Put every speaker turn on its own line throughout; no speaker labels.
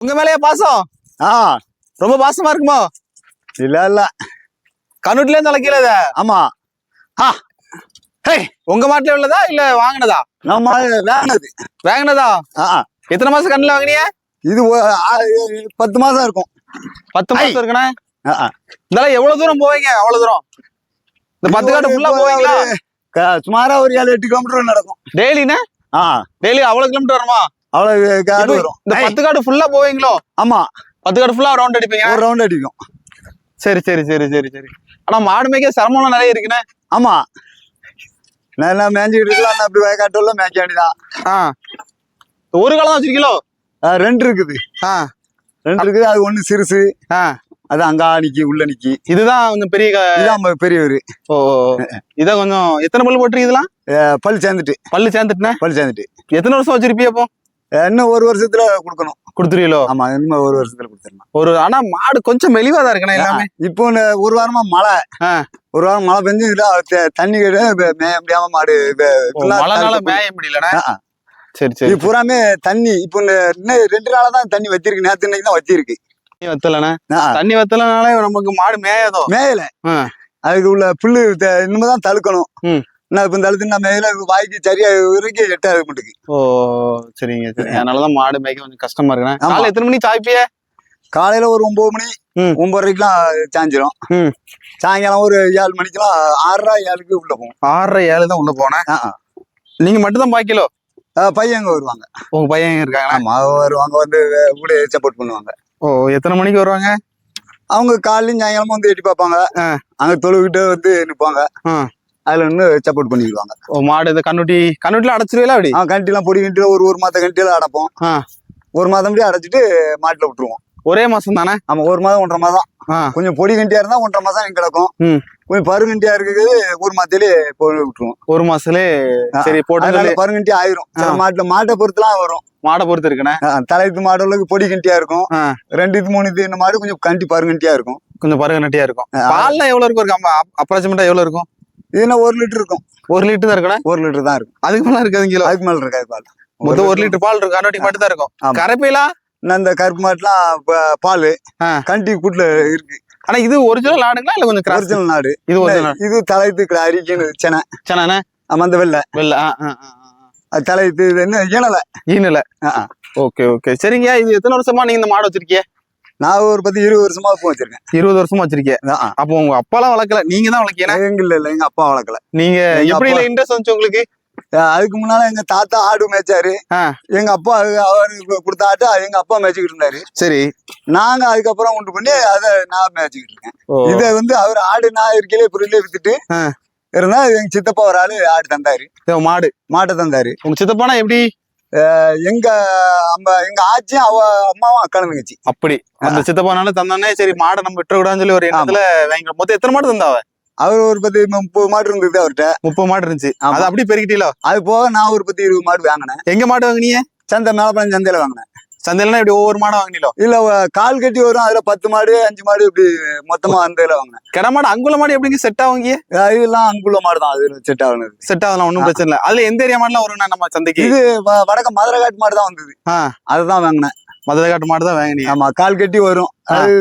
உங்க மேலயே பாசம்?
ஆ.
ரொம்ப பாசமா இருக்குமோ?
இல்ல இல்ல.
கண்ணுட்ல இருந்து இத.
ஆமா.
ஹே உங்க மாட்டுல உள்ளதா இல்ல வாங்கினதா?
நம்ம வேணது
வாங்கினதா.
ஆ ஆ.
எத்தனை மாசம் கண்ணுல வாங்கினிய?
இது ஆ, பத்து மாசம் இருக்கும்.
பத்து மாசம் இருக்குண்ணே?
ஆ, ஆ.
இதெல்லாம் எவ்வளவு தூரம் போவீங்க? அவ்வளவு தூரம். இந்த பத்து காட்டு ஃபுல்லா போவீங்களா?
சுமாரா ஒரு ஏழு எட்டு கிலோமீட்டர் நடக்கும்.
டெய்லிண்ணே
ஆ.
டெய்லி அவ்வளவு கிலோமீட்டர் வருமா?
அவ்வளவு காடு வரும்.
இந்த பத்து காடு ஃபுல்லா போவீங்களோ?
ஆமா.
பத்து காடு ஃபுல்லா ரவுண்ட் அடிப்பீங்க
ஒரு ரவுண்ட் அடிக்கும்.
சரி சரி சரி சரி சரி. ஆனா மாடு மேய்க்க சிரமம்லாம் நிறைய இருக்குண்ணே.
ஆமா. நல்லா மேய்ஞ்சிக்கிட்டு இருக்கலாம் அப்படி வயக்காட்டுல மேய்க்க வேண்டியதான்
ஆ. ஒரு காலம் வச்சிருக்கீங்களோ?
ரெண்டு இருக்குது.
ஆ.
ரெண்டு இருக்குது. அது ஒண்ணு சிறுசு.
ஆ.
அது அங்கா நிக்கி உள்ள நிக்கி.
இதுதான் கொஞ்சம் பெரிய
இதான் பெரியவர்.
ஓ. இதான் கொஞ்சம் எத்தனை பல்லு போட்டுருக்கு இதெல்லாம்?
பல் சேர்ந்துட்டு.
பல்லு சேர்ந்துட்டுனே
பல் சேர்ந்துட்டு.
எத்தனை வருஷம் வச்சிருப்பிய அப்போ
இன்னும் ஒரு வருஷத்துல கொடுக்கணும்
கொடுத்துருவீங்களோ
ஆமா இன்னும் ஒரு வருஷத்துல கொடுத்துடணும்
ஒரு ஆனா மாடு கொஞ்சம் மெலிவா தான் இருக்கணும் எல்லாமே
இப்போ ஒரு வாரமா மழை. ஒரு வாரம் மழை பெஞ்சு தண்ணி மேய முடியாம மாடு
மழைனால. மேய
ஆ.
சரி
இது
சரி
பூராமே தண்ணி இப்போ இன்னும் ரெண்டு நாளா தான் தண்ணி வச்சிருக்கு நேத்து இன்னைக்கு தான் வச்சிருக்கு
தண்ணி வத்தலண்ணே. தண்ணி வத்தலனாலே நமக்கு மாடு மேயாதோ
மேயல. அதுக்கு உள்ள புல்லு இனிமே தான் தழுக்கணும். நான் இப்ப தழுத்து நான் மேல வாய்க்கு சரியா வரைக்கும் எட்டாது மட்டுக்கு
ஓ சரிங்க சரி அதனாலதான் மாடு மேய்க்க கொஞ்சம் கஷ்டமா இருக்குண்ணே.
ஆமா.
காலை எத்தனை மணிக்கு சாய்ப்பிய
காலையில ஒரு ஒன்பது மணி
ம்.
ஒன்பதரைக்கெல்லாம் சாஞ்சிரும்.
ம்.
சாயங்காலம் ஒரு ஏழு மணிக்கெல்லாம் ஆறரை ஏழுக்கு உள்ள போகும்
ஆறரை ஏழு தான் உள்ள போனேன். நீங்க மட்டும் தான் பாக்கிலோ
ஆ, பையங்க வருவாங்க.
உங்க பையன் இருக்காங்க
ஆமா வருவாங்க வந்து கூட சப்போர்ட் பண்ணுவாங்க.
ஓ எத்தனை மணிக்கு வருவாங்க?
அவங்க காலையும் சாயங்காலமும் வந்து எட்டி பார்ப்பாங்க.
ஆ.
அங்க தொழுகிட்ட வந்து நிப்பாங்க.
ஆ.
அதுல நின்று சப்போர்ட் பண்ணிடுவாங்க.
ஓ மாடு இந்த கண்ணுட்டி கண்ணுட்டில அடைச்சிருவீங்களா அப்படி?
அவன் கண்டிலாம் பொடி கண்டில ஒரு ஒரு மாத கண்டில அடைப்போம்.
ஆ.
ஒரு மாதம் முடிய அடைச்சிட்டு மாட்டுல விட்டுருவோம்.
ஒரே மாசம் தானே?
ஆமா ஒரு மாதம் ஒன்றரை மாதம்.
ஆ.
கொஞ்சம் பொடி கண்டியா இருந்தா ஒன்றரை மாசம் எங்க கிடக்கும். கொஞ்சம் பருகண்டியா இருக்குது ஒரு மாதத்திலே போய் விட்டுருவோம்.
ஒரு மாசத்துலே
ஆ,
சரி போட்டு
பருகண்டி ஆயிரும்.
ஆ.
மாட்டுல மாட்டை பொறுத்துலாம் வரும்.
மாடை பொறுத்து இருக்குண்ணே?
ஆ, தலைத்து மாடுகளுக்கு பொடி கண்டியா இருக்கும்.
ஆ.
ரெண்டு இது மூணு இது இந்த மாடு கொஞ்சம் கண்டி பருகண்டியா இருக்கும்.
கொஞ்சம் பருக நட்டியா இருக்கும்.
ஆ.
பால்லாம் எவ்வளவு இருக்கும்? இருக்கு அப்ராக்சிமேட்டா எவ்வளவு இருக்கும்?
இதுனா ஒரு லிட்டர் இருக்கும்?
ஒரு லிட்டர் தான் இருக்குண்ணே
ஒரு லிட்டர் தான் இருக்கும்.
அதுக்கு மேல இருக்காது கிலோ
அதுக்கு மேல இருக்காது பால்.
மொத்தம் ஒரு லிட்டர் பால் இருக்கும். கண்ணுட்டி மட்டும் தான் இருக்கும். கரைப்பையிலா
இந்த கருப்பு மாட்டுலாம் பால். கண்டி கூட்டுல இருக்கு.
ஆனா இது ஒரிஜினல் ஆடுங்களா? இல்ல கொஞ்சம்
ஒரிஜினல் நாடு
இது ஒரிஜினல்
இது தலைத்து அரிக்கணும் செனை.
சனானே
ஆமா அந்த வெள்ளை.
வெள்ள.
அது தலைத்து இது என்ன? ஈனலை.
ஈனல. Okay okay. சரிங்க. இது எத்தனை வருஷமா நீங்க இந்த மாடு வச்சிருக்கீங்க?
நான் ஒரு பத்து இருபது வருஷமா இப்போ வச்சிருக்கேன்.
இருபது வருஷமா
ஆ.
அப்போ உங்க அப்பாலாம் வளர்க்கல. நீங்க தான் வளர்க்கீங்க.
எங்க இல்ல இல்ல எங்க அப்பா வளர்க்கல.
நீங்க எப்படி இன்ட்ரெஸ்ட் வந்துச்சு உங்களுக்கு?
அதுக்கு முன்னால எங்க தாத்தா ஆடு மேய்ச்சாரு. எங்க அப்பா அவருக்கு கொடுத்த ஆட்டு எங்க அப்பா மேய்ச்சிக்கிட்டு இருந்தாரு.
சரி.
நாங்க அதுக்கப்புறம் உண்டு பண்ணி அதை நான் மேய்ச்சிக்கிட்டு இருக்கேன். இத வந்து அவர் ஆடு நான் இருக்கையிலே புரியல வித்துட்டு. இருந்தா எங்க சித்தப்பா ஒரு ஆளு ஆடு தந்தாரு.
மாடு.
மாட்டை தந்தாரு.
உங்க சித்தப்பானா எப்படி?
எங்க அம்மா எங்க ஆச்சியும் அவ அம்மாவும் அக்கா தங்கச்சி
அப்படி. அந்த சித்தப்பானால தந்தானே சரி மாடை நம்ம விட்டுறக்கூடாதுன்னு சொல்லி ஒரு எண்ணத்துல வாங்கி மொத்தம் எத்தனை மாடு தந்தாவ
அவர் ஒரு பத்து முப்பது மாடு இருந்தது அவர்கிட்ட.
முப்பது மாடு இருந்துச்சு. அது அப்படி பெருக்கிட்டீங்களோ?
அது போக நான் ஒரு பத்து இருபது மாடு வாங்கினேன்.
எங்க மாடு வாங்குனீங்க?
சந்தை மேலப்பழம் சந்தையில வாங்கினேன்.
சந்தையிலனா இப்படி ஒவ்வொரு மாடா வாங்கினீங்களோ?
இல்ல கால் கட்டி வரும் அதுல பத்து மாடு அஞ்சு மாடு இப்படி மொத்தமா அந்த இதுல வாங்கினேன்.
கிட மாடு அங்குல மாடு எப்படிங்க செட் ஆகுங்க
இதெல்லாம் அங்குள்ள மாடு தான் அது செட் ஆகுனது
செட் ஆகலாம் ஒன்றும் பிரச்சனை இல்லை. அதுல எந்த ஏரியா மாடுலாம் வரும்னா நம்ம சந்தைக்கு?
இது வடக்க மதுரை காட்டு மாடு தான் வந்தது. அதுதான் வாங்கினேன்.
மதுரை காட்டு மாடு தான் வாங்கினீங்க.
ஆமா கால் கட்டி வரும். அது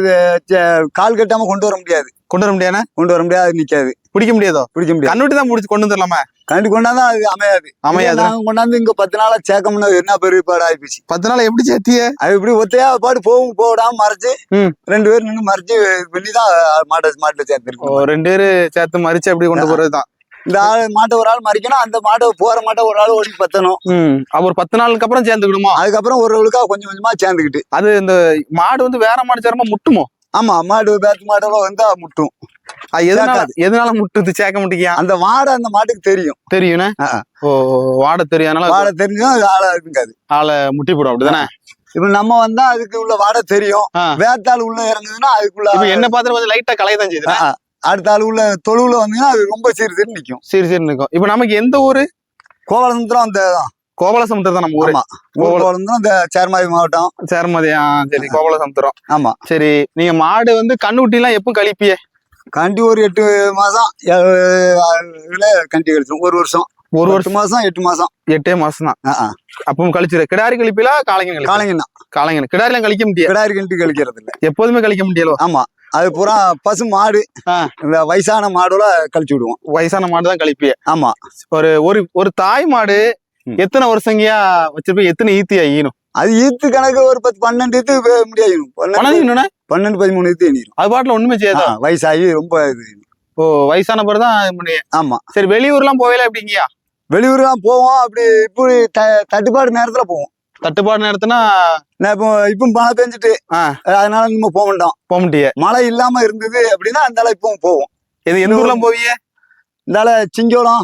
கால் கட்டாம கொண்டு வர முடியாது.
கொண்டு வர முடியாதுன்னா?
கொண்டு வர முடியாது நிக்காது.
பிடிக்க முடியாதோ?
பிடிக்க முடியாது.
கண்ணுட்டி தான் முடிச்சு கொண்டு வந்துடலாமா?
கண்டி கொண்டாந்தா அது அமையாது.
அமையாது.
கொண்டாந்து இங்க பத்து நாளா சேர்க்கணும்னா என்ன பெரிய பாடு ஆயிப்போச்சு
பத்து நாள் எப்படி சேர்த்திய?
அது இப்படி ஒத்தையா பாடு போகும் போடாம மறைச்சு. ரெண்டு பேரும் நின்று மறைச்சு பண்ணி தான் மாட்டை மாட்டுல
ஓ,
சேர்த்துருக்கு
ரெண்டு பேரு சேர்த்து மறிச்சு அப்படி கொண்டு போறதுதான்?
இந்த ஆள் மாட்டை ஒரு ஆள் மறிக்கணும் அந்த மாட்டை போற மாட்டை ஒரு ஆள் ஓடி பத்தணும்.
ஒரு பத்து நாளுக்கு அப்புறம் சேர்ந்துக்கிடுமா
அதுக்கப்புறம் ஒரு ஆளுக்கா கொஞ்சம் கொஞ்சமா சேர்ந்துக்கிட்டு.
அது இந்த மாடு வந்து வேற மாடு சேரமா முட்டுமோ?
ஆமா மாடு பேத்து மாடெல்லாம் வந்தா முட்டும்.
எதனால. எதனால முட்டுது? சேர்க்க மாட்டேங்கியா?
அந்த வாடை அந்த மாட்டுக்கு தெரியும். ஆ.
ஓ வாட தெரியும் அதனால
வாடை தெரிஞ்சும் அது ஆளா இருக்காது.
ஆளை முட்டி போடும் அப்படிதானே?
இப்ப நம்ம வந்தா அதுக்கு உள்ள வாடை தெரியும். வேத்தாள் உள்ள இறங்குதுன்னா அதுக்குள்ள
என்ன பார்த்து கொஞ்சம் லைட்டா கலையதான் செய்யுது.
அடுத்த ஆள் உள்ள தொழுவுல வந்தீங்கன்னா அது ரொம்ப சீர் சீர் நிக்கும்
சரி சரி இருக்கும் இப்ப நமக்கு எந்த ஊரு
கோவலசமுத்திரம் அந்த
கோவலசமுத்திரம் தான் நம்ம ஊரு
கோவலசமுத்திரம் இந்த சேர்மாவி மாவட்டம்
சேர்மதி சரி கோவலசமுத்திரம்
ஆமா
சரி நீங்க மாடு வந்து கண்ணுட்டி எல்லாம் எப்போ கழிப்பிய
கண்டி ஒரு எட்டு மாசம் கண்டி கழிச்சிடும் ஒரு வருஷம்
ஒரு வருஷம்
மாசம் எட்டு மாசம்.
எட்டே மாசம் தான். அப்பவும் கழிச்சிரு. கிடாரி கழிப்பிலா காளைங்க
காளைங்க தான்
காளைங்க கிடாரிலாம் கழிக்க முடியாது.
கிடாரி கிண்டி கழிக்கிறது இல்ல
எப்போதுமே கழிக்க முடியலோ
ஆமா. அது பூரா பசு மாடு. இந்த வயசான மாடுல கழிச்சு விடுவோம்.
வயசான மாடு தான் கழிப்பிய
ஆமா.
ஒரு ஒரு ஒரு தாய் மாடு. எத்தனை வருஷங்கயா வச்சிருப்பீங்க எத்தனை ஈத்தியா ஈனும்
அது ஈத்து கணக்கு ஒரு பத்து பன்னெண்டு ஈத்து முடியாது பன்னெண்டு பதிமூணு ஈத்து எண்ணிரும்
அது பாட்டுல ஒண்ணுமே செய்யாதா?
வயசாகி ரொம்ப இது.
ஓ வயசான பிறகு தான்
ஆமா.
சரி வெளியூர்லாம் போவேல எப்படிங்கயா
வெளியூர்லாம் போவோம். அப்படி இப்படி த- தட்டுப்பாடு நேரத்துல போவோம்.
தட்டுப்பாடு நேரத்துனா?
நான் இப்போ இப்போ மழை பெஞ்சிட்டு. அதனால நம்ம போக மாட்டோம்.
போக முடிய
மழை இல்லாம இருந்தது அப்படின்னா அந்தால இப்பவும் போவோம்.
இது எந்த ஊர்லாம் போவிய
இந்தால சிங்கோளம்.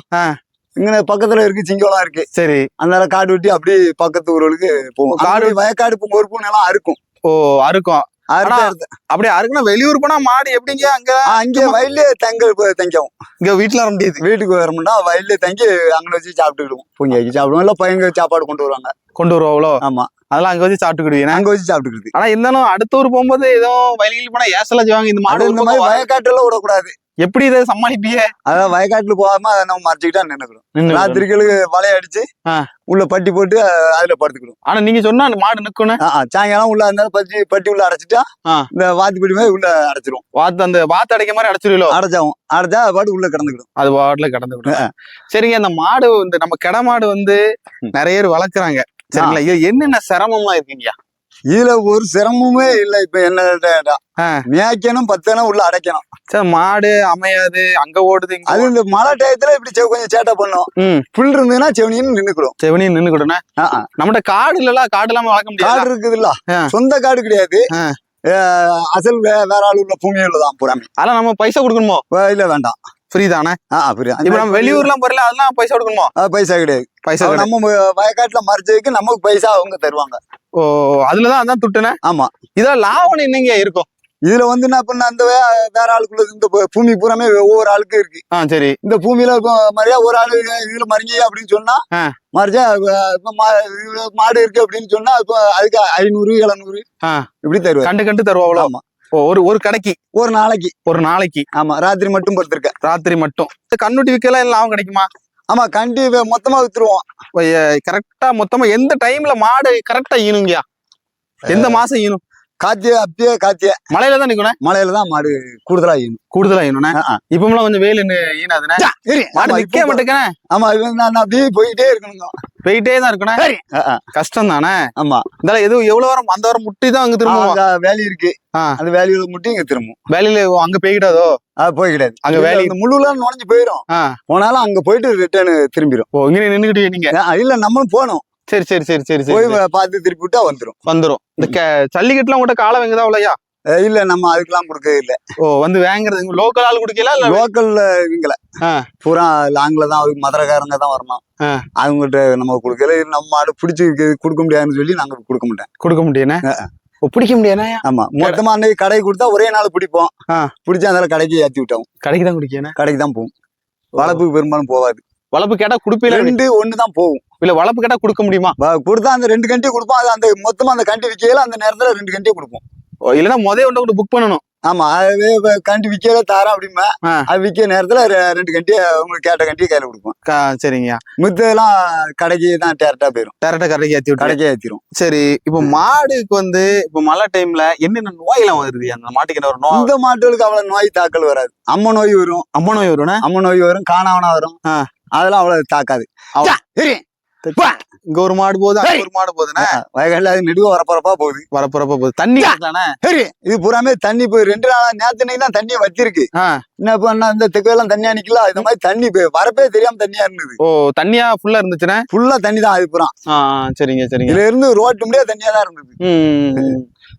இங்க பக்கத்துல இருக்கு சிங்கோளம் இருக்கு.
சரி.
அதனால காடு வெட்டி அப்படி பக்கத்து ஊர்களுக்கு போவோம்.
காடு-
காடு வயக்காடு இப்போ ஒரு பூனெல்லாம் அறுக்கும்.
ஓ அறுக்கும். அப்படியே அறுக்குனா வெளியூர் போனா மாடு எப்படிங்க? அங்க
அங்கே வயல்லே தங்க தங்கவும்
இங்க வீட்டுல வர முடியாது.
வீட்டுக்கு வர மாட்டோம் வயல்லே தங்கி அங்கே வச்சு சாப்பிட்டுக்கிடுவோம். வச்சு சாப்பிடுவோம். இல்ல பையங்க சாப்பாடு கொண்டு வருவாங்க.
கொண்டு வருவாங்களோ
ஆமா.
அதெல்லாம் அங்க வச்சு சாப்பிட்டுக்கிடுவீங்க
அங்க வச்சு சாப்பிட்டுக்கிறது
ஆனா இருந்தாலும் அடுத்த ஊர் போகும்போது ஏதோ வயல்கள் போனா ஏசல செய்வாங்க இந்த மாடு
இந்த மாதிரி வயக்காட்டுல விடக்கூடாது.
எப்படி இதை சமாளிப்பிய
அதாவது வயக்காட்டுல போகாம அதை நம்ம மறைச்சிக்கிட்டா நின்னுக்கிறோம்
நின்னு
ராத்திரிகளுக்கு வலைய அடிச்சு. உள்ள பட்டி போட்டு அதுல படுத்துக்கிடும்.
ஆனா நீங்க சொன்னா அந்த மாடு நிக்கணும்
சாயங்காலம் உள்ள இருந்தாலும் பட்டி பட்டி உள்ள அடைச்சிட்டா. இந்த வாத்தி படி மாதிரி உள்ள அடைச்சிரும்.
வாத்து அந்த வாத்து அடைக்க மாதிரி அடைச்சிருவீங்களோ?
அடைச்சாவும். அடைச்சா அது பாட்டு உள்ள கிடந்துக்கிடும்.
அது பாட்டுல கடந்து விடும் சரிங்க அந்த மாடு இந்த நம்ம கிட மாடு வந்து. நிறைய பேர் வளர்க்குறாங்க. சரிங்களா? என்னென்ன சிரமம்லாம் இருக்குங்கய்யா
இதுல ஒரு சிரமமே இல்ல. இப்ப என்ன. மேய்க்கணும் பத்தனும் உள்ள அடைக்கணும்.
சரி மாடு அமையாது அங்க ஓடுது இங்க
அது இந்த மழை டயத்துல இப்படி கொஞ்சம் சேட்டை பண்ணும். புல் இருந்ததுன்னா செவனின்னு நின்னுக்கிறோம்
செவனி நின்னுக்கிட்டோன்னா
ஆ, ஆ.
நம்மகிட்ட காடு இல்லல காடு இல்லாம வளர்க்க முடியாது?
காடு இருக்குதுல்ல. சொந்த காடு கிடையாது. அசல் வேற ஆள் உள்ள பூமியில தான் புறாமி.
அதெல்லாம் நம்ம பைசா கொடுக்கணுமோ?
இல்ல வேண்டாம்.
ஃப்ரீ தானே
ஆ, புரியுது.
இப்ப நம்ம வெளியூர்லாம் போறல அதெல்லாம் பைசா கொடுக்கணுமோ?
பைசா கிடையாது.
பைசா.
நம்ம வயக்காட்டுல மறைச்சதுக்கு நமக்கு பைசா அவங்க தருவாங்க.
ஓ அதுலதான் அதான் துட்டுனே?
ஆமா.
இதெல்லாம் லாபம் என்னங்க இருக்கும்?
இதுல வந்து என்ன பண்ண அந்த வேற ஆளுக்குள்ள இந்த பூமி பூராமே ஒவ்வொரு ஆளுக்கு இருக்கு.
ஆ சரி.
இந்த பூமியில மறியா ஒரு ஆளு இதுல மறிங்க அப்படின்னு சொன்னா
ஆ.
மறிச்சா அஹ், இப்ப மா- இதுல மாடு இருக்கு அப்படின்னு சொன்னா அதுக்கு ஐநூறு எழுநூறு. இப்படி தருவாரு.
கண்டு கண்டு தருவாங்களோ
ஆமா.
ஒரு ஒரு கடைக்கு.
ஒரு நாளைக்கு.
ஒரு நாளைக்கு.
ஆமா ராத்திரி மட்டும் படுத்திருக்க.
ராத்திரி மட்டும். கண்ணுட்டி விற்கலாம் லாபம் கிடைக்குமா?
ஆமா கண்டி மொத்தமா வித்துருவோம்.
கரெக்டா மொத்தமா எந்த டைம்ல மாடு கரெக்டா ஈனுங்கயா எந்த மாசம் ஈனும்?
காத்திய அப்பிய காத்திய
மழையில தான் நிக்கணும்?
மலையில தான் மாடு கூடுதலா ஈனும்.
கூடுதலா
ஆ.
இப்பமெல்லாம் கொஞ்சம் வெயில் ஈனாதுண்ணே மாடு நிக்க மாட்டேங்கண்ணே
ஆமா இது நான் அப்படியே போயிட்டே இருக்கணுங்க.
போயிட்டே தான் இருக்கணும்? கஷ்டம் தானே
ஆமா.
இந்த எதுவும் எவ்வளவு வாரம்? அந்த வாரம் முட்டி தான் அங்க திரும்புவோம்
அங்க வேலி இருக்கு. அந்த வேலியில முட்டி இங்க திரும்பும்.
வேலையில அங்க போய்கிட்டாதோ
அது போய் கிடையாது
அங்க வேலி-
அந்த முள்ளுல நுழைஞ்சு போயிரும்.
ஆ.
போனாலும் அங்க போயிட்டு ரிட்டர்ன் திரும்பிடும்
ஓ இங்க நின்னுக்கிட்டு நீங்க?
இல்ல நம்மளும் போகணும்.
சரி சரி சரி சரி சரி
பார்த்து திருப்பி விட்டா வந்துரும்.
வந்துரும். இந்த ஜல்லிக்கட்டுலாம் கூட காலம் வெங்குதா அவ்வளோயா
இல்ல நம்ம அதுக்கெல்லாம் கொடுக்க இல்ல.
ஓ வந்து வாங்குறது லோக்கல் ஆள் குடிக்கல இல்ல?
லோக்கல்ல இவங்கள. பூரா லாங்ல தான் அதுக்கு மதுரக்காரங்க தான் வரணும்.
ஆ.
அவங்ககிட்ட நம்ம கொடுக்கல நம்ம மாடு பிடிச்சி கொடுக்க முடியாதுன்னு சொல்லி நாங்க கொடுக்க மாட்டேன்
கொடுக்க முடியுண்ணே ஓ பிடிக்க முடியாண்ணே
ஆமா. மொத்தமா அன்னைக்கு கடைக்கு கொடுத்தா ஒரே நாள் பிடிப்போம். பிடிச்சா அந்த கடைக்கு ஏத்தி விட்டோம்.
கடைக்கு தான் குடிக்கணும்
கடைக்கு தான் போகும் வளர்ப்புக்கு பெரும்பாலும் போகாது
வளப்பு கேட்டா குடுப்பீல
ரெண்டு தான் போகும்.
இல்ல வளப்பு கேட்டா கொடுக்க முடியுமா?
கொடுத்தா அந்த ரெண்டு கண்டி கொடுப்போம். அது அந்த மொத்தமா அந்த கண்டி விக்கையில அந்த நேரத்துல ரெண்டு கண்டியை கொடுப்போம்.
இல்லைன்னா முதல் ஒன்றை கூட புக் பண்ணணும்.
ஆமா அது கண்டி விக்கையில தாரம் அப்படிமா. அது விக்கிற நேரத்துல ரெண்டு கண்டியை உங்களுக்கு கேட்ட கண்டியை கையில கொடுப்போம்.
சரிங்க
மித்தெல்லாம் கடைக்கு தான் டேரக்டா போயிரும்.
டேரக்டா கடைக்கு ஏத்தி விட்டு
கடைக்கே ஏத்திரும்.
சரி இப்போ மாடுக்கு வந்து இப்போ மழை டைம்ல என்னென்ன நோயெல்லாம் வருது? அந்த மாட்டுக்கு என்ன வரும் நோய்?
இந்த மாட்டுகளுக்கு அவ்வளவு நோய் தாக்கல் வராது. அம்ம நோய் வரும்.
அம்மா நோய் வரும்னா?
அம்ம நோய் வரும் காணாவனா வரும். அதெல்லாம் அவ்வளவு தாக்காது.
அவ-
சா, இரு. பா.
இங்க ஒரு மாடு போகுது அங்க ஒரு மாடு போகுதுண்ணே
வயல்ல அது நெடுவ வரப்பரப்பா போகுது.
வரப்போறப்ப போகுது. தண்ணி தானே
சரி இது பூராமே தண்ணி போய் ரெண்டு நாளா நேத்து தான் தண்ணியை வச்சிருக்கு. என்ன பண்ணா இந்த தெக்கெல்லாம் தண்ணியா நிக்கல? இந்த மாதிரி தண்ணி போய் வரப்பே தெரியாம தண்ணியா இருந்தது.
ஓ தண்ணியா ஃபுல்லா இருந்துச்சுண்ணே
ஃபுல்லா தண்ணி தான் அது பூரா.
சரிங்க சரிங்க.
இதுல இருந்து ரோட்டு முடியாது தண்ணியா தான் இருந்தது.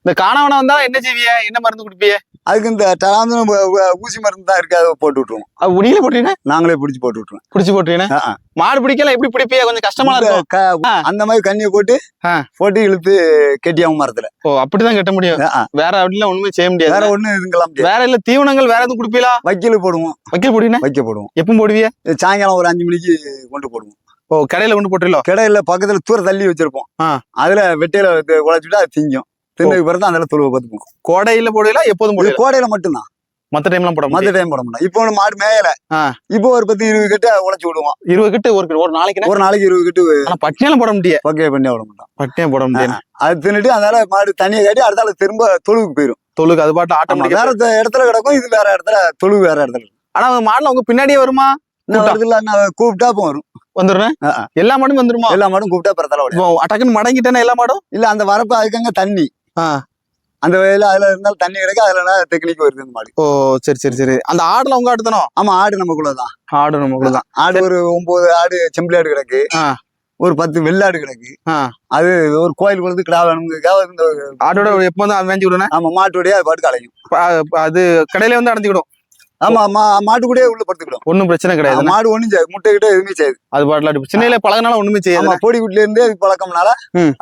இந்த காணவனா வந்தா என்ன செய்விய என்ன மருந்து குடிப்பிய?
அதுக்கு இந்த டராந்தரம் ஊசி மருந்து தான் இருக்கு அதை போட்டு விட்டுருவோம்.
அது உடியில போட்டீங்கன்னா?
நாங்களே பிடிச்சி போட்டு விட்டுருவோம்.
பிடிச்சி போட்டீங்கன்னா. மாடு பிடிக்கல எப்படி பிடிப்பிய கொஞ்சம் கஷ்டமா இருக்கும்.
அந்த மாதிரி கண்ணியை போட்டு. போட்டு இழுத்து கெட்டியாவும் மரத்துல.
ஓ அப்படிதான் கட்ட முடியும். வேற அப்படிலாம் ஒண்ணுமே செய்ய முடியாது.
வேற ஒண்ணு முடியாது.
வேற இல்ல தீவனங்கள் வேற எதுவும் குடிப்பீங்களா?
வைக்கல் போடுவோம்.
வைக்கல் போடுவீங்க
வைக்க போடுவோம்.
எப்பவும் போடுவிய?
சாயங்காலம் ஒரு அஞ்சு மணிக்கு கொண்டு போடுவோம்.
ஓ கடையில கொண்டு போட்டுருலோ
கிடையில பக்கத்துல தூர தள்ளி வச்சிருப்போம். அதுல வெட்டையில உழைச்சிட்டு அது திங்கும். தின்னதுக்கு பிறகு அதுல துருவ பார்த்துப்போம்.
கோடையில போடுவீங்களா எப்போதும் போடுவீங்களா
கோடையில மட்டும்தான்.
மத்த டைம்லாம் போட
மத்த
மாட்டேன்
டைம் போட மாட்டோம் இப்போ மாடு மேயல. இப்போ ஒரு பத்து இருபது கட்டு உழைச்சு விடுவோம்.
இருபது கிட்ட ஒரு ஒரு நாளைக்கு
ஒரு நாளைக்கு இருபது கட்டு
ஆனா போட முடியாது
பக்கே பண்ணி விட மாட்டோம்.
பட்டினியா போட முடியாது
அது தின்னுட்டு அதனால மாடு தண்ணியை காட்டி அடுத்தால திரும்ப தொழுவுக்கு போயிரும்.
தொழுக்கு அது பாட்டு
ஆமா,
ஆட்டோமேட்டிக்கா
வேற இடத்துல கிடக்கும் இது வேற இடத்துல தொழுவு வேற இடத்துல
ஆனா அந்த மாடுல உங்க பின்னாடியே வருமா? கூப்பிட்டா?
அப்போ வரும்.
வந்துடுறேன். எல்லா மாடும் வந்துருமா?
எல்லா மாடும் கூப்பிட்டா பிறத்தால
அட்டக்குன்னு மடங்கிட்டேன்னா எல்லா மாடும்?
இல்ல அந்த வரப்பு அதுக்கங்க தண்ணி. அந்த வயல அதுல இருந்தாலும் தண்ணி கிடைக்க அதுல டெக்னிக் வருது இந்த மாடு.
ஓ சரி சரி சரி. அந்த ஆடுல உங்க ஆடுத்தணும்
ஆமா ஆடு நமக்குள்ளதான்.
ஆடு நமக்குள்ளதான்.
ஆடு ஒரு ஒன்பது ஆடு செம்பிளி ஆடு கிடக்கு. ஒரு பத்து வெள்ளாடு கிடக்கு. அது ஒரு கோயில் கொடுத்து கிடா வேணுங்கிறதுக்காக இந்த
ஆடோட எப்போ வந்து மேய்ஞ்சி விடுனே
ஆமா மாட்டுடைய அது பாட்டுக்கு அலையும்.
அது கடையில வந்து அடைஞ்சுக்கிடும்.
ஆமா மா மாட்டு கூடயே உள்ள படுத்துக்கிடும்.
ஒன்றும் பிரச்சனை கிடையாது.
மாடு செய்யாது. முட்டை கிட்ட எதுவுமே செய்யாது.
அது பாட்டுல சின்ன பழகினால ஒண்ணுமே செய்யாது.
பொடி குட்டில இருந்தே அது பழக்கம்னால.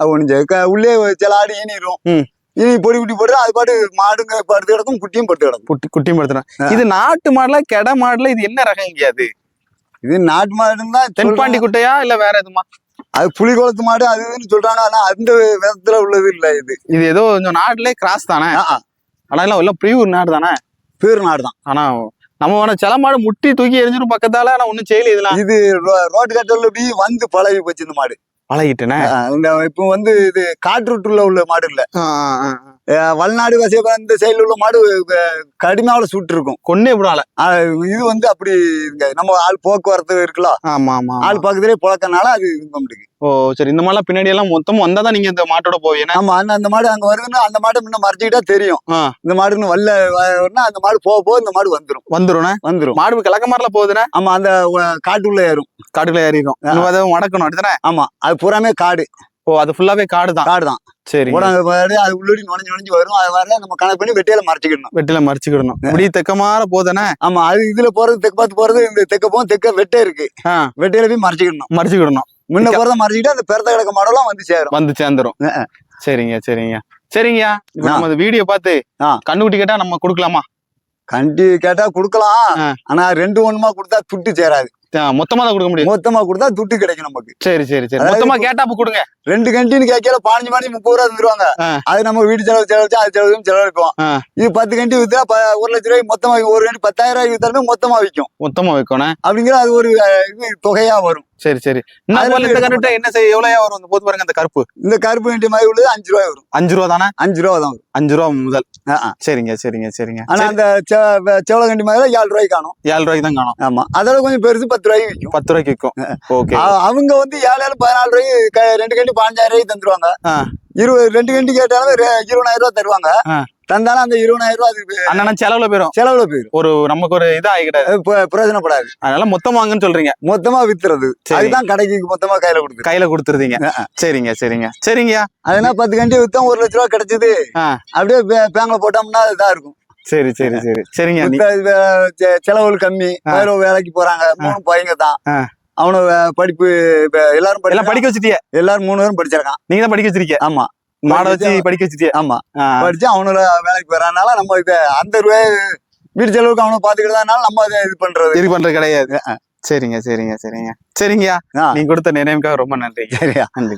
அது செய்யாது. க- உள்ளே சில ஆடு ஈனிரும்.
ம்.
இனி பொடி குட்டி போட்டு அது பாட்டு மாடுங்க படுத்து கிடக்கும் குட்டியும் படுத்து கிடக்கும்.
குட்டி குட்டி படுத்துறேன்
ஆ.
இது நாட்டு மாடுல கெடை மாடுல இது என்ன ரகம் இங்க அது?
இது நாட்டு மாடுன்னு தான்
தென்பாண்டி குட்டையா இல்ல வேற எதுமா?
அது புலி குளத்து மாடு அது இதுன்னு சொல்றாங்க. ஆனா அந்த விதத்துல உள்ளது இல்ல இது.
இது ஏதோ கொஞ்சம் நாட்டுலயே கிராஸ் தானே. ஆனா எல்லாம் எல்லாம் பிரியூர் நாடு தானே?
பேர் நாடு தான்
ஆனா நம்ம வேணா சில மாடு முட்டி தூக்கி எரிஞ்சிரும் பக்கத்தால ஆனா ஒண்ணும் செய்யல இதெல்லாம்.
இது ரோட்டு கட்டல இப்படி வந்து பழகி போச்சு இந்த மாடு.
பழகிட்டேனே?
இப்போ வந்து இது காற்றுட்டுள்ள உள்ள மாடு இல்ல. வல்நாடு வசிய இந்த சைடுல உள்ள மாடு அஹ், கடுமையால சுட்டு இருக்கும்.
கொன்னே விடால
இது வந்து அப்படி நம்ம ஆள் போக்குவரத்து இருக்குல்ல?
ஆமா ஆமா.
ஆள் பக்கத்திலே புழக்கனால அது பண்ண முடியுது
ஓ சரி இந்த மாதிரிலாம் பின்னாடி எல்லாம் மொத்தமா வந்தாதான் நீங்க இந்த மாட்டோட போவீங்க
ஆமா அந்த அந்த மாடு அங்க வருதுன்னா அந்த மாடு முன்ன மறைச்சிக்கிட்டா தெரியும். இந்த மாடுன்னு வல்ல அந்த மாடு போக போக இந்த மாடு வந்துரும்.
வந்துரும்ண்ணே
வந்துரும்.
மாடு கிழக்க மாதிரில போகுதுண்ணே
ஆமா அந்த காட்டுக்குள்ள ஏறும்.
காட்டுக்குள்ள ஏறிடும் அதை மடக்கணும் அப்படிதானே
ஆமா அது பூராமே காடு.
ஓ அது ஃபுல்லாவே காடு தான்
காடு தான்
சரி
பாரு, அது உள்ளடி நுழைஞ்சு நுழைஞ்சு வரும். அது வர நம்ம கணக்கு பண்ணி வெட்டியில மறைச்சிக்கணும்
வெட்டில மறிச்சுக்கிடணும். இப்படி தெக்கமாற போதானே
ஆமா அது இதுல போறது தெக்க பார்த்து போறது இந்த தெக்க போகும் தெக்க வெட்டே இருக்கு. வெட்டையில போய் மறைச்சிக்கணும்
மறிச்சுக்கிடணும்.
முன்ன போறத மறைச்சிக்கிட்டு அந்த பெருத்த கிடக்க மாடெல்லாம் வந்து சேரும்.
வந்து சேர்ந்துரும். சரிங்க சரிங்க. சரிங்கய்யா. நம்ம வீடியோ பார்த்து. கண்ணுக்குட்டி கேட்டா நம்ம கொடுக்கலாமா?
கண்டி கேட்டா குடுக்கலாம். ஆனா ரெண்டு ஒண்ணுமா கொடுத்தா துட்டு சேராது.
மொத்தமா தான் கொடுக்க முடியும்.
மொத்தமா கொடுத்தா துட்டு கிடைக்கும் நமக்கு.
சரி சரி சரி. மொத்தமா கேட்டா கொடுங்க.
ரெண்டு கண்டின்னு கேட்கல பாஞ்சு மணி முப்பது ரூபா தந்துருவாங்க. அது நம்ம வீடு செலவு செலவச்சு அது செலவு செலவழிப்போம். இது பத்து கண்டி வித்தா ஒரு லட்ச ரூபாய் மொத்தமா ஒரு கண்டி பத்தாயிரம் ரூபாய்க்கு வித்தாலுமே மொத்தமா விற்கும்
மொத்தமா வைக்கணும்
அப்படிங்கிற அது ஒரு தொகையா வரும்.
சரி சரி. என்ன செய்ய எவ்வளவு வரும்? இந்த போது பாருங்க அந்த கருப்பு.
இந்த கருப்பு கண்டி மாதிரி உள்ளது அஞ்சு ரூபாய் வரும்.
அஞ்சு ரூபா தானே?
அஞ்சு ரூபா தான்
அஞ்சு ரூபா முதல். சரிங்க சரிங்க சரிங்க.
ஆனா அந்த செவல கண்டி மாதிரி ஏழு ரூபாய்க்கு காணும்.
ஏழு ரூபாய்க்கு தான் காணும்.
ஆமா. அதோட கொஞ்சம் பெருசு பத்து ரூபாய்க்கு விற்கும்
பத்து ரூபாய்க்கு விற்கும் ஓகே.
அவங்க வந்து ஏழு ஏழு பதினாலு ரூபாய்க்கு ரெண்டு கண்டி பதினஞ்சாயிரம் ரூபாய்க்கு தந்துருவாங்க. இருபது ரெண்டு கண்டி கேட்டாலும் இருபதாயிரம் ரூபாய் தருவாங்க. தந்தாலும் அந்த இருபதாயிரம் ரூபாய் அதுக்கு
அண்ணா செலவுல போயிரும்.
செலவுல போயிடும்
ஒரு நமக்கு ஒரு இதா
ப- பிரயோஜனப்படாது.
அதனால மொத்தம் வாங்குன்னு சொல்றீங்க.
மொத்தமா வித்துறது. அதுதான் கடைக்கு மொத்தமா கையில கொடுக்குது
கையில கொடுத்துருதீங்க. சரிங்க சரிங்க. சரிங்கய்யா
அதனால பத்து கண்டி வித்தா ஒரு லட்ச ரூபா கிடைச்சது. அப்படியே பேங்க்ல போட்டோம்னா இதா இருக்கும்.
சரி சரி சரி. சரிங்க
செலவுகள் கம்மி. வேற வேலைக்கு போறாங்க. மூணு பையங்க தான்.
ஆ.
அவனு வே- படிப்பு இப்ப எல்லாரும்
எல்லாம்
படிக்க
வச்சுட்டியே?
எல்லாரும் மூணு பேரும் படிச்சிருக்கான்.
நீங்க தான் படிக்க வச்சிருக்கீங்க?
ஆமா.
மாடை வச்சு படிக்க வச்சுட்டியே?
ஆமா. படிச்சு அவனோட வேலைக்கு வரானால நம்ம இத அந்த ரூபாய் வீடு செலவுக்கு அவனை பாத்துக்கிட்டதுனால நம்ம அதை இது பண்றது.
இது பண்றது கிடையாது. சரிங்க சரிங்க சரிங்க. சரிங்கய்யா. நீங்க கொடுத்த நினைவுக்காக ரொம்ப நன்றி
சரியா.
நன்றி